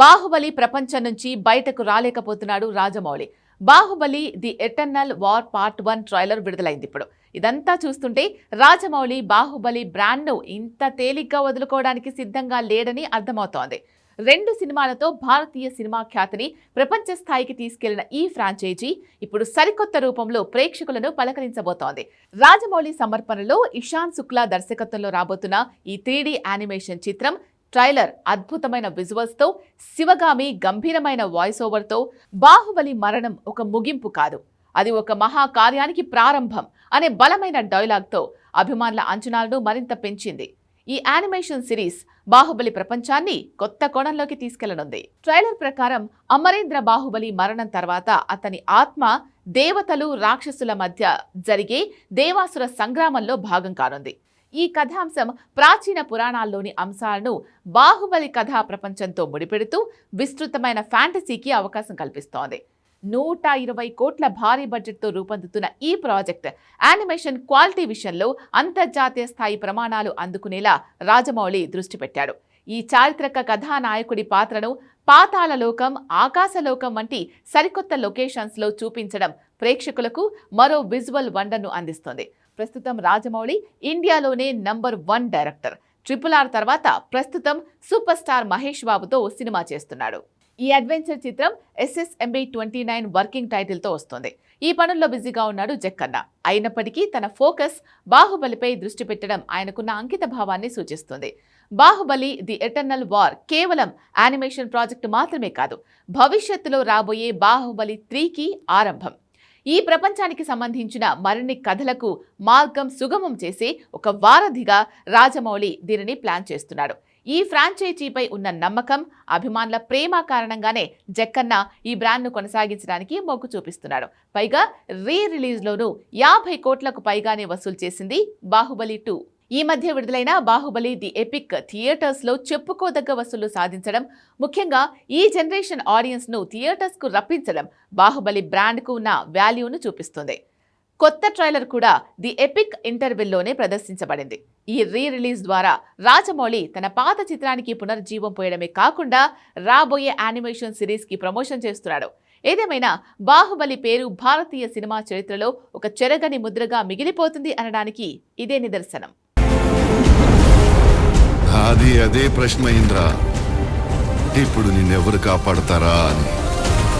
బాహుబలి ప్రపంచం నుంచి బయటకు రాలేకపోతున్నాడు Rajamouli. Baahubali the eternal war part one trailer విడుదలైంది ఇప్పుడు. ఇదంతా చూస్తుంటే రాజమౌళి బాహుబలి బ్రాండ్ను ఇంత తేలిగ్గా వదులుకోవడానికి సిద్ధంగా లేడని అర్థమవుతోంది. రెండు సినిమాలతో భారతీయ సినిమా ఖ్యాతిని ప్రపంచ స్థాయికి తీసుకెళ్ళిన ఈ ఫ్రాంచైజీ ఇప్పుడు సరికొత్త రూపంలో ప్రేక్షకులను పలకరించబోతోంది. రాజమౌళి సమర్పణలో ఇషాన్ శుక్లా దర్శకత్వంలో రాబోతున్న ఈ త్రీడీ యానిమేషన్ చిత్రం ట్రైలర్ అద్భుతమైన విజువల్స్తో శివగామి గంభీరమైన వాయిస్ ఓవర్తో బాహుబలి మరణం ఒక ముగింపు కాదు. అది ఒక మహా కార్యానికి ప్రారంభం అనే బలమైన డైలాగ్తో అభిమానుల అంచనాలను మరింత పెంచింది. ఈ యానిమేషన్ సిరీస్ బాహుబలి ప్రపంచాన్ని కొత్త కోణంలోకి తీసుకెళ్ళనుంది. ట్రైలర్ ప్రకారం అమరేంద్ర బాహుబలి మరణం తర్వాత అతని ఆత్మ దేవతలు రాక్షసుల మధ్య జరిగే దేవాసుర సంగ్రామంలో భాగం కానుంది. ఈ కథాంశం ప్రాచీన పురాణాల్లోని అంశాలను బాహుబలి కథా ప్రపంచంతో ముడిపెడుతూ విస్తృతమైన ఫ్యాంటసీకి అవకాశం కల్పిస్తోంది. నూట ఇరవై కోట్ల భారీ బడ్జెట్తో రూపొందుతున్న ఈ ప్రాజెక్ట్ యానిమేషన్ క్వాలిటీ విషయంలో అంతర్జాతీయ స్థాయి ప్రమాణాలు అందుకునేలా రాజమౌళి దృష్టి పెట్టాడు. ఈ చారిత్రక కథానాయకుడి పాత్రను పాతాళలోకం ఆకాశలోకం వంటి సరికొత్త లొకేషన్స్లో చూపించడం ప్రేక్షకులకు మరో విజువల్ వండర్ను అందిస్తుంది. ప్రస్తుతం రాజమౌళి ఇండియాలోనే number one director. Triple R తర్వాత ప్రస్తుతం సూపర్ స్టార్ మహేష్ బాబుతో సినిమా చేస్తున్నాడు. ఈ అడ్వెంచర్ చిత్రం ఎస్ఎస్ఎంబి ట్వంటీ నైన్ వర్కింగ్ టైటిల్తో వస్తుంది. ఈ పనుల్లో బిజీగా ఉన్నాడు జక్కన్న. అయినప్పటికీ తన ఫోకస్ బాహుబలిపై దృష్టి పెట్టడం ఆయనకున్న అంకిత భావాన్ని సూచిస్తుంది. బాహుబలి ది ఎటర్నల్ వార్ కేవలం యానిమేషన్ ప్రాజెక్టు మాత్రమే కాదు భవిష్యత్తులో రాబోయే బాహుబలి త్రీకి ఆరంభం. ఈ ప్రపంచానికి సంబంధించిన మరిన్ని కథలకు మార్గం సుగమం చేసే ఒక వారధిగా రాజమౌళి దీనిని ప్లాన్ చేస్తున్నాడు. ఈ ఫ్రాంచైజీపై ఉన్న నమ్మకం అభిమానుల ప్రేమ కారణంగానే జక్కన్న ఈ బ్రాండ్ను కొనసాగించడానికి మొగ్గు చూపిస్తున్నాడు. పైగా రీ రిలీజ్లోనూ యాభై కోట్లకు పైగానే వసూలు చేసింది బాహుబలి టూ. ఈ మధ్య విడుదలైన బాహుబలి ది ఎపిక్ థియేటర్స్లో చెప్పుకోదగ్గ వసూళ్ళు సాధించడం ముఖ్యంగా ఈ జనరేషన్ ఆడియన్స్ను థియేటర్స్కు రప్పించడం బాహుబలి బ్రాండ్కు ఉన్న వాల్యూను చూపిస్తుంది. కొత్త ట్రైలర్ కూడా ది ఎపిక్ ఇంటర్వెల్లోనే ప్రదర్శించబడింది. ఈ రీ రిలీజ్ ద్వారా రాజమౌళి తన పాత చిత్రానికి పునర్జీవం పోయడమే కాకుండా రాబోయే యానిమేషన్ సిరీస్కి ప్రమోషన్ చేస్తున్నాడు. ఏదేమైనా బాహుబలి పేరు భారతీయ సినిమా చరిత్రలో ఒక చెరగని ముద్రగా మిగిలిపోతుంది అనడానికి ఇదే నిదర్శనం. అది అదే ప్రశ్న ఇంద్ర. ఇప్పుడు నిన్నెవరు కాపాడతారా అని.